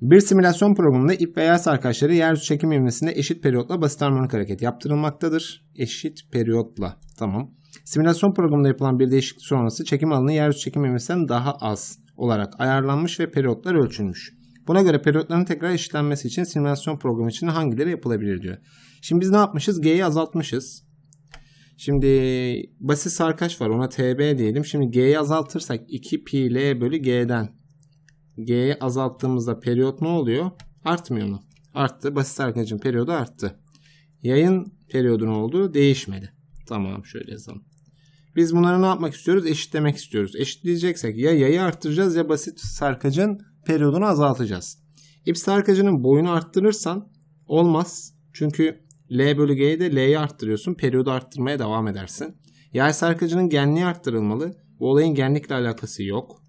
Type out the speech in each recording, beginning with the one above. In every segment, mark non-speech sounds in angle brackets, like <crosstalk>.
Bir simülasyon programında ip ve yay sarkaçları yeryüzü çekim ivmesinde eşit periyotla basit harmonik hareket yaptırılmaktadır. Eşit periyotla. Tamam. Simülasyon programında yapılan bir değişiklik sonrası çekim alanı yeryüzü çekim ivmesinden daha az olarak ayarlanmış ve periyotlar ölçülmüş. Buna göre periyotların tekrar eşitlenmesi için simülasyon programı için hangileri yapılabilir diyor. Şimdi biz ne yapmışız? G'yi azaltmışız. Şimdi basit sarkaç var ona TB diyelim. Şimdi G'yi azaltırsak 2 pi bölü G'den G'yi azalttığımızda periyot ne oluyor? Artmıyor mu? Arttı. Basit sarkacın periyodu arttı. Yayın periyodu ne oldu? Değişmedi. Tamam şöyle yazalım. Biz bunları ne yapmak istiyoruz? Eşitlemek istiyoruz. Eşitleyeceksek ya yayı arttıracağız ya basit sarkacın periyodunu azaltacağız. İp sarkacının boyunu arttırırsan olmaz. Çünkü L bölü G'yi de L'yi arttırıyorsun. Periyodu arttırmaya devam edersin. Yay sarkacının genliği arttırılmalı. Bu olayın genlikle alakası yok.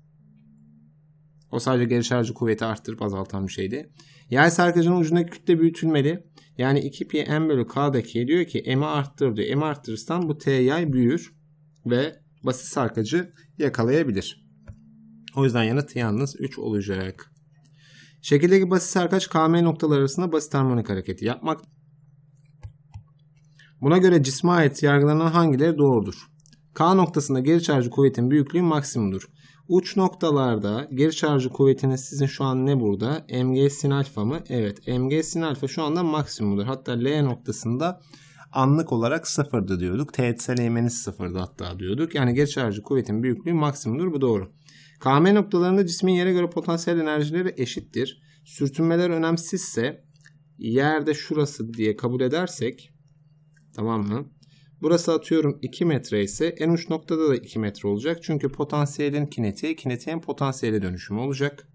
O sadece geri şarjı kuvveti arttırıp azaltan bir şeydi. Yay sarkacının ucundaki kütle büyütülmeli. Yani 2 pi m bölü k'daki diyor ki m'i arttır diyor. m'i arttırırsan bu t yay büyür ve basit sarkacı yakalayabilir. O yüzden yanıt yalnız 3 olacak. Şekildeki basit sarkaç KM noktaları arasında basit harmonik hareketi yapmak. Buna göre cisme ait yargılanan hangileri doğrudur? K noktasında geri çarjı kuvvetin büyüklüğü maksimumdur. Uç noktalarda geri çarjı kuvvetiniz sizin şu an ne burada? mg sin alfa mı? Evet mg sin alfa şu anda maksimumdur. Hatta L noktasında anlık olarak sıfırdı diyorduk. Teğetsel eğmeniz sıfırdı hatta diyorduk. Yani geri çarjı kuvvetin büyüklüğü maksimumdur. Bu doğru. KM noktalarında cismin yere göre potansiyel enerjileri eşittir. Sürtünmeler önemsizse yerde şurası diye kabul edersek tamam mı? Burası atıyorum 2 metre ise en uç noktada da 2 metre olacak. Çünkü potansiyelin kinetiği, kinetiğin potansiyele dönüşümü olacak.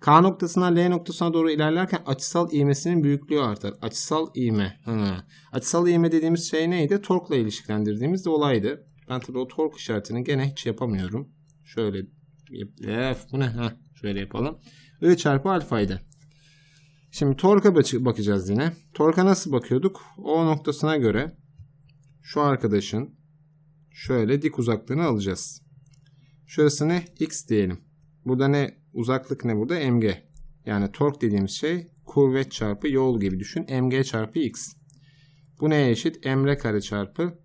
K noktasından L noktasına doğru ilerlerken açısal ivmesinin büyüklüğü artar. Açısal ivme. Ha. Açısal ivme dediğimiz şey neydi? Torkla ilişkilendirdiğimiz de olaydı. Ben tabii o tork işaretini gene hiç yapamıyorum. Şöyle F, bu ne? Ha, şöyle yapalım. I çarpı alfaydı. Şimdi torka bakacağız yine. Torka nasıl bakıyorduk? O noktasına göre şu arkadaşın şöyle dik uzaklığını alacağız. Şurası ne? X diyelim. Burada ne? Uzaklık ne burada? Mg. Yani tork dediğimiz şey kuvvet çarpı yol gibi düşün. Mg çarpı X. Bu neye eşit? Mr kare çarpı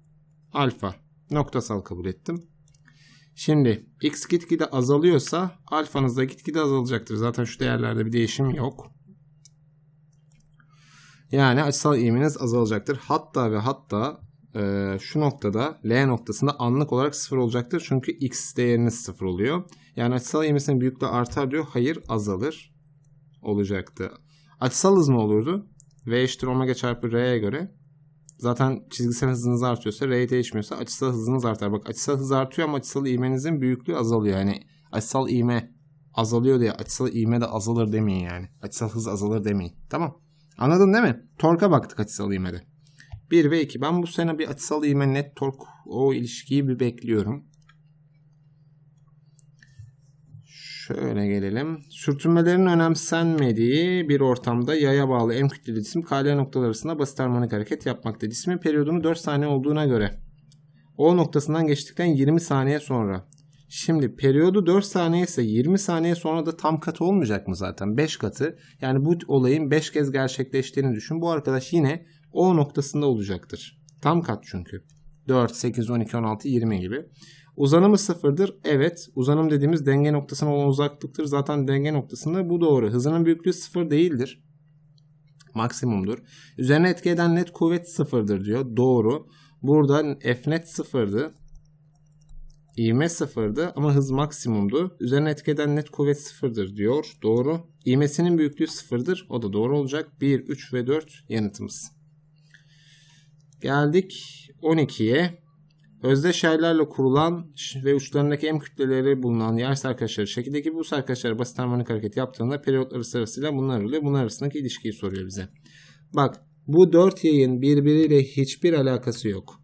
alfa. Noktasal kabul ettim. Şimdi x gitgide azalıyorsa alfanız da gitgide azalacaktır. Zaten şu değerlerde bir değişim yok. Yani açısal eğiminiz azalacaktır. Hatta ve hatta e, şu noktada L noktasında anlık olarak sıfır olacaktır. Çünkü x değeriniz sıfır oluyor. Yani açısal eğiminin büyüklüğü artar diyor. Hayır azalır olacaktı. Açısal hız mı olurdu? V eşittir omega çarpı R'ye göre. Zaten çizgisel hızınız artıyorsa R değişmiyorsa açısal hızınız artar. Bak açısal hız artıyor ama açısal ivmenizin büyüklüğü azalıyor. Yani açısal ivme azalıyor diye açısal ivme de azalır demeyin yani. Açısal hız azalır demeyin. Tamam. Anladın değil mi? Torka baktık açısal ivmede. 1 ve 2. Ben bu sene bir açısal ivme net tork o ilişkiyi bir bekliyorum. Şöyle gelelim. Sürtünmelerin önemsenmediği bir ortamda yaya bağlı M kütleli cisim KL noktaları arasında basit harmonik hareket yapmakta. Cismin periyodunu 4 saniye olduğuna göre O noktasından geçtikten 20 saniye sonra. Şimdi periyodu 4 saniye ise 20 saniye sonra da tam katı olmayacak mı zaten? 5 katı. Yani bu olayın 5 kez gerçekleştiğini düşün. Bu arkadaş yine O noktasında olacaktır. Tam kat çünkü. 4, 8, 12, 16, 20 gibi. Uzanımı sıfırdır. Evet. Uzanım dediğimiz denge noktasına olan uzaklıktır. Zaten denge noktasında bu doğru. Hızının büyüklüğü sıfır değildir. Maksimumdur. Üzerine etki eden net kuvvet sıfırdır diyor. Doğru. Burada F net sıfırdı. İvme sıfırdı ama hız maksimumdu. Üzerine etki eden net kuvvet sıfırdır diyor. Doğru. İvmesinin büyüklüğü sıfırdır. O da doğru olacak. 1, 3 ve 4 yanıtımız. Geldik 12'ye. Özdeş yaylarla kurulan ve uçlarındaki M kütleleri bulunan yer sarkaçları şekildeki bu sarkaçlar basit harmonik hareket yaptığında periyotları sırasıyla bunlar oluyor. Bunlar arasındaki ilişkiyi soruyor bize. Bak bu dört yayın birbiriyle hiçbir alakası yok.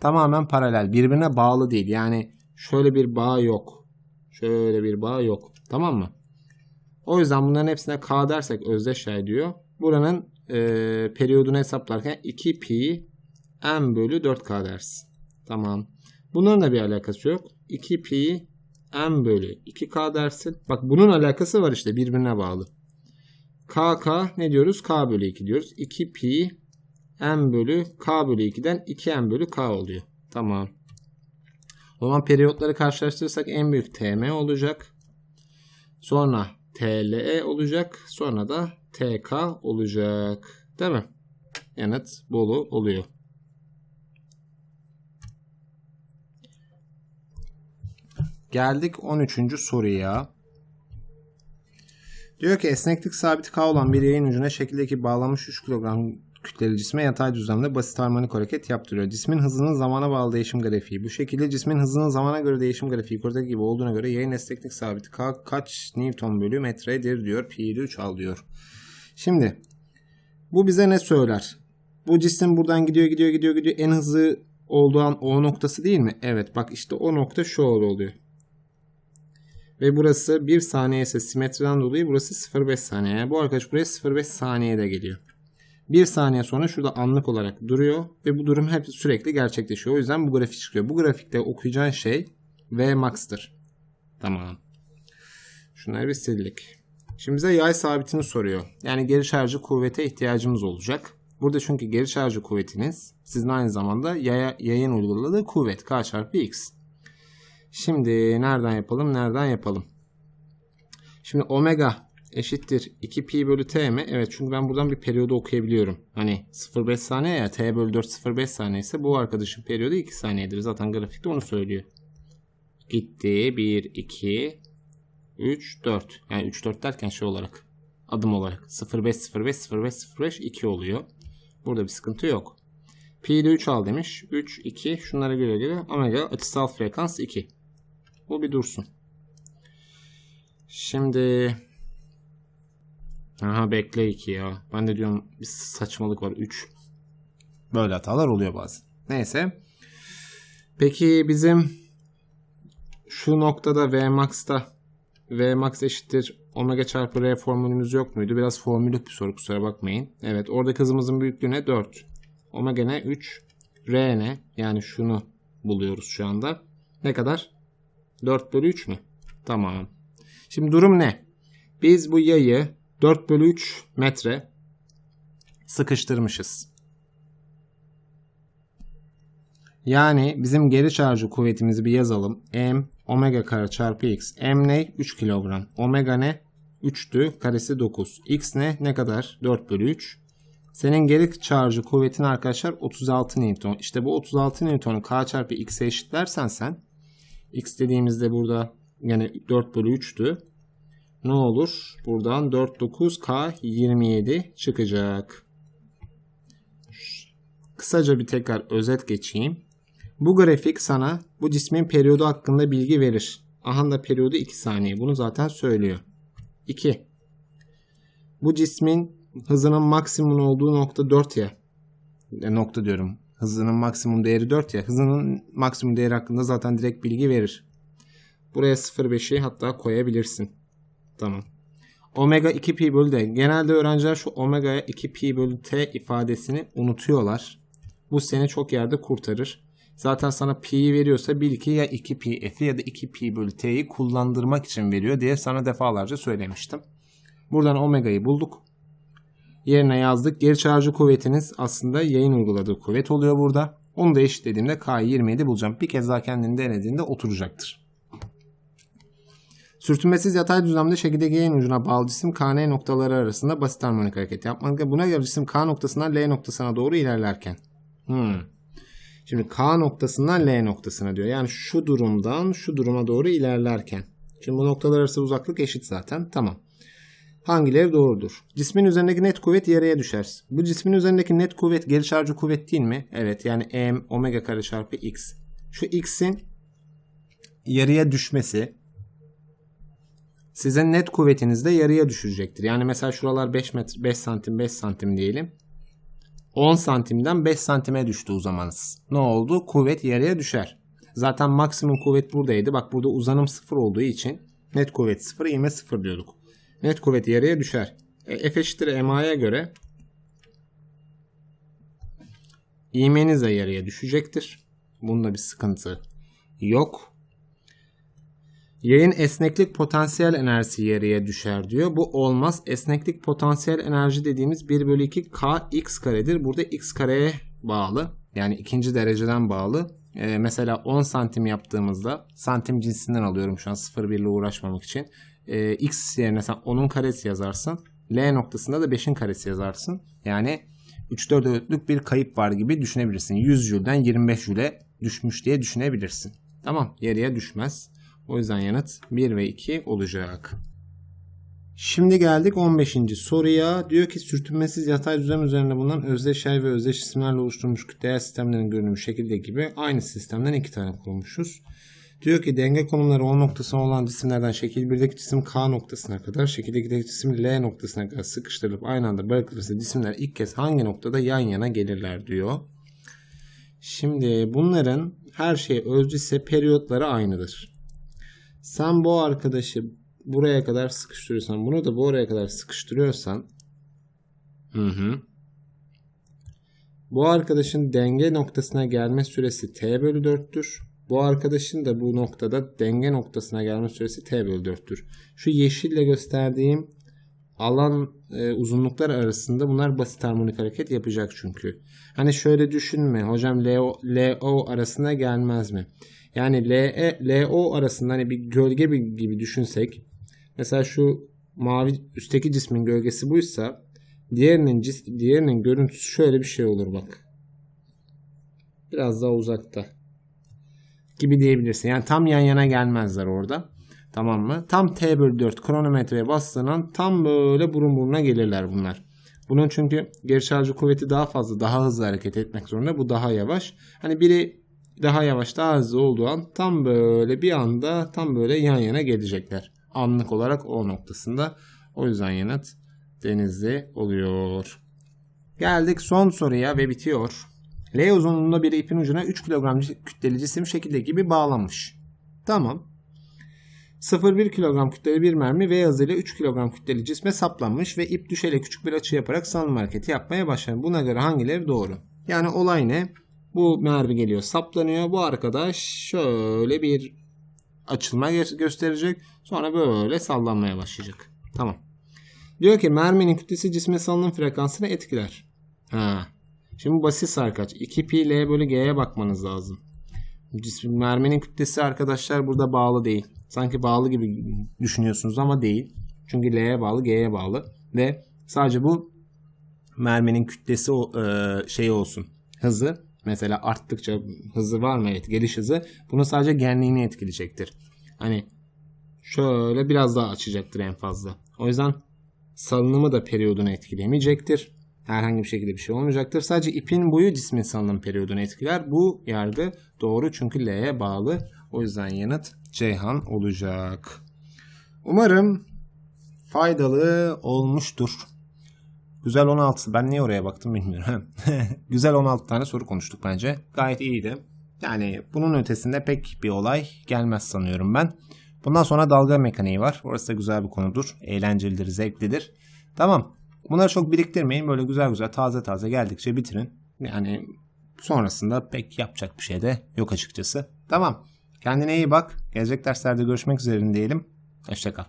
Tamamen paralel. Birbirine bağlı değil. Yani şöyle bir bağ yok. Şöyle bir bağ yok. Tamam mı? O yüzden bunların hepsine K dersek özdeş yay diyor. Buranın e, periyodunu hesaplarken 2 pi m bölü 4K dersin. Tamam. Bunların da bir alakası yok. 2 pi m bölü 2k dersin. Bak bunun alakası var işte birbirine bağlı. KK ne diyoruz? K bölü 2 diyoruz. 2 pi m bölü k bölü 2'den 2m bölü k oluyor. Tamam. O zaman periyotları karşılaştırırsak en büyük tm olacak. Sonra TLE olacak. Sonra da TK olacak. Değil mi? Yanıt Bolu oluyor. Geldik 13. soruya. Diyor ki esneklik sabiti K olan bir yayın ucuna şekildeki bağlanmış 3 kilogram kütleli cisme yatay düzlemde basit harmonik hareket yaptırıyor. Cismin hızının zamana bağlı değişim grafiği. Bu şekilde cismin hızının zamana göre değişim grafiği yukarıdaki gibi olduğuna göre yayın esneklik sabiti K kaç Newton bölü metredir diyor. Pi'yi 3 al diyor. Şimdi bu bize ne söyler? Bu cisim buradan gidiyor gidiyor gidiyor gidiyor. En hızlı olduğu an o noktası değil mi? Evet bak işte o nokta şu oluyor. Ve burası 1 saniye ise simetriden dolayı burası 0,5 saniye. bu arkadaş buraya 0,5 saniyede geliyor. 1 saniye sonra şurada anlık olarak duruyor ve bu durum hep sürekli gerçekleşiyor. O yüzden bu grafik çıkıyor. Bu grafikte okuyacağın şey V max'tır. Tamam. Şunları bir sildik. Şimdi bize yay sabitini soruyor. Yani geri şarjı kuvvete ihtiyacımız olacak. Burada çünkü geri şarjı kuvvetiniz sizin aynı zamanda yaya, yayın uyguladığı kuvvet K çarpı X. Şimdi nereden yapalım? Nereden yapalım? Şimdi omega eşittir 2 pi bölü t mi? Evet çünkü ben buradan bir periyodu okuyabiliyorum. Hani 0,5 saniye ya t bölü 4 0,5 saniye ise bu arkadaşın periyodu 2 saniyedir. Zaten grafikte onu söylüyor. Gitti 1, 2, 3, 4. Yani 3, 4 derken şey olarak adım olarak 0,5, 0,5, 0,5, 0,5, 2 oluyor. Burada bir sıkıntı yok. Pi'de 3 al demiş. 3, 2 şunlara göre göre omega açısal frekans 2. Bu bir dursun. Şimdi Aha bekle 2 ya. Ben de diyorum bir saçmalık var 3. Böyle hatalar oluyor bazen. Neyse. Peki bizim şu noktada Vmax'ta Vmax eşittir omega çarpı R formülümüz yok muydu? Biraz formülük bir soru kusura bakmayın. Evet oradaki hızımızın büyüklüğü ne? 4. Omega ne? 3. R ne? Yani şunu buluyoruz şu anda. Ne kadar? 4 bölü 3 mü? Tamam. Şimdi durum ne? Biz bu yayı 4 bölü 3 metre sıkıştırmışız. Yani bizim geri çarjı kuvvetimizi bir yazalım. M omega kare çarpı x. M ne? 3 kilogram. Omega ne? 3'tü. Karesi 9. X ne? Ne kadar? 4 bölü 3. Senin geri çarjı kuvvetin arkadaşlar 36 Newton. İşte bu 36 Newton'u K çarpı X'e eşitlersen sen X dediğimizde burada yani 4 bölü 3'tü. Ne olur? Buradan 4 9 K 27 çıkacak. Kısaca bir tekrar özet geçeyim. Bu grafik sana bu cismin periyodu hakkında bilgi verir. Aha da periyodu 2 saniye. Bunu zaten söylüyor. 2. Bu cismin hızının maksimum olduğu nokta 4 ya. E, nokta diyorum. Hızının maksimum değeri 4 ya. Hızının maksimum değeri hakkında zaten direkt bilgi verir. Buraya 0.5'i hatta koyabilirsin. Tamam. Omega 2 pi bölü d. Genelde öğrenciler şu omega'ya 2 pi bölü t ifadesini unutuyorlar. Bu seni çok yerde kurtarır. Zaten sana pi'yi veriyorsa bil ki ya 2 pi f'i ya da 2 pi bölü t'yi kullandırmak için veriyor diye sana defalarca söylemiştim. Buradan omega'yı bulduk. Yerine yazdık. Geri çarjı kuvvetiniz aslında yayın uyguladığı kuvvet oluyor burada. Onu da eşitlediğimde K'yı 27 bulacağım. Bir kez daha kendini denediğinde oturacaktır. Sürtünmesiz yatay düzlemde şekildeki yayın ucuna bağlı cisim KN noktaları arasında basit harmonik hareket yapmak. Buna göre cisim K noktasından L noktasına doğru ilerlerken. Hmm. Şimdi K noktasından L noktasına diyor. Yani şu durumdan şu duruma doğru ilerlerken. Şimdi bu noktalar arası uzaklık eşit zaten. Tamam. Hangileri doğrudur? Cismin üzerindeki net kuvvet yarıya düşer. Bu cismin üzerindeki net kuvvet geri çarjı kuvvet değil mi? Evet yani m omega kare çarpı x. Şu x'in yarıya düşmesi sizin net kuvvetiniz de yarıya düşecektir. Yani mesela şuralar 5 metre 5 santim 5 santim diyelim. 10 santimden 5 santime düştü uzamanız. Ne oldu? Kuvvet yarıya düşer. Zaten maksimum kuvvet buradaydı. Bak burada uzanım sıfır olduğu için net kuvvet sıfır, ivme sıfır diyorduk. Net kuvvet yarıya düşer. E, F eşittir MA'ya göre ivmeniz de yarıya düşecektir. Bunda bir sıkıntı yok. Yayın esneklik potansiyel enerjisi yarıya düşer diyor. Bu olmaz. Esneklik potansiyel enerji dediğimiz 1 bölü 2 kx karedir. Burada x kareye bağlı. Yani ikinci dereceden bağlı. Ee, mesela 10 santim yaptığımızda santim cinsinden alıyorum şu an 0,1 ile uğraşmamak için. Ee, x yerine sen 10'un karesi yazarsın. L noktasında da 5'in karesi yazarsın. Yani 3-4 öğütlük bir kayıp var gibi düşünebilirsin. 100 jülden 25 jüle düşmüş diye düşünebilirsin. Tamam yarıya düşmez. O yüzden yanıt 1 ve 2 olacak. Şimdi geldik 15. soruya. Diyor ki sürtünmesiz yatay düzlem üzerinde bulunan özdeş yay ve özdeş cisimlerle oluşturulmuş kütlel sistemlerin görünümü şekilde gibi aynı sistemden iki tane kurmuşuz. Diyor ki denge konumları O noktasına olan cisimlerden şekil 1'deki cisim K noktasına kadar, şekil 2'deki cisim L noktasına kadar sıkıştırılıp aynı anda bırakılırsa cisimler ilk kez hangi noktada yan yana gelirler diyor. Şimdi bunların her şey ise periyotları aynıdır. Sen bu arkadaşı buraya kadar sıkıştırıyorsan, bunu da bu oraya kadar sıkıştırıyorsan hı hı. Bu arkadaşın denge noktasına gelme süresi t bölü 4'tür. Bu arkadaşın da bu noktada denge noktasına gelme süresi t bölü 4'tür. Şu yeşille gösterdiğim alan e, uzunluklar arasında bunlar basit harmonik hareket yapacak çünkü. Hani şöyle düşünme hocam LO, LO arasına gelmez mi? Yani LE, LO arasında hani bir gölge gibi düşünsek mesela şu mavi üstteki cismin gölgesi buysa diğerinin cis- diğerinin görüntüsü şöyle bir şey olur bak. Biraz daha uzakta gibi diyebilirsin. Yani tam yan yana gelmezler orada. Tamam mı? Tam T bölü 4 kronometreye bastığın tam böyle burun buruna gelirler bunlar. Bunun çünkü geri çarjı kuvveti daha fazla, daha hızlı hareket etmek zorunda. Bu daha yavaş. Hani biri daha yavaş, daha hızlı olduğu an tam böyle bir anda tam böyle yan yana gelecekler. Anlık olarak o noktasında. O yüzden yanıt denizli oluyor. Geldik son soruya ve bitiyor. L uzunluğunda bir ipin ucuna 3 kilogram kütleli cisim şekilde gibi bağlanmış. Tamam. 0,1 kilogram kütleli bir mermi V hızıyla 3 kilogram kütleli cisme saplanmış ve ip düşerek küçük bir açı yaparak salınma hareketi yapmaya başlar. Buna göre hangileri doğru? Yani olay ne? Bu mermi geliyor saplanıyor. Bu arkadaş şöyle bir açılma gö- gösterecek. Sonra böyle sallanmaya başlayacak. Tamam. Diyor ki merminin kütlesi cismin salınım frekansını etkiler. Ha. Şimdi basit sarkaç. 2 pi L bölü G'ye bakmanız lazım. Cismin merminin kütlesi arkadaşlar burada bağlı değil. Sanki bağlı gibi düşünüyorsunuz ama değil. Çünkü L'ye bağlı, G'ye bağlı ve sadece bu merminin kütlesi şey olsun. Hızı mesela arttıkça hızı var mı? Evet, geliş hızı. Bunu sadece genliğini etkileyecektir. Hani şöyle biraz daha açacaktır en fazla. O yüzden salınımı da periyodunu etkilemeyecektir. Herhangi bir şekilde bir şey olmayacaktır. Sadece ipin boyu cismin salınım periyodunu etkiler. Bu yargı doğru çünkü L'ye bağlı. O yüzden yanıt Ceyhan olacak. Umarım faydalı olmuştur. Güzel 16. Ben niye oraya baktım bilmiyorum. <laughs> Güzel 16 tane soru konuştuk bence. Gayet iyiydi. Yani bunun ötesinde pek bir olay gelmez sanıyorum ben. Bundan sonra dalga mekaniği var. Orası da güzel bir konudur. Eğlencelidir, zevklidir. Tamam. Bunları çok biriktirmeyin. Böyle güzel güzel taze taze geldikçe bitirin. Yani sonrasında pek yapacak bir şey de yok açıkçası. Tamam. Kendine iyi bak. Gelecek derslerde görüşmek üzere diyelim. Hoşçakal.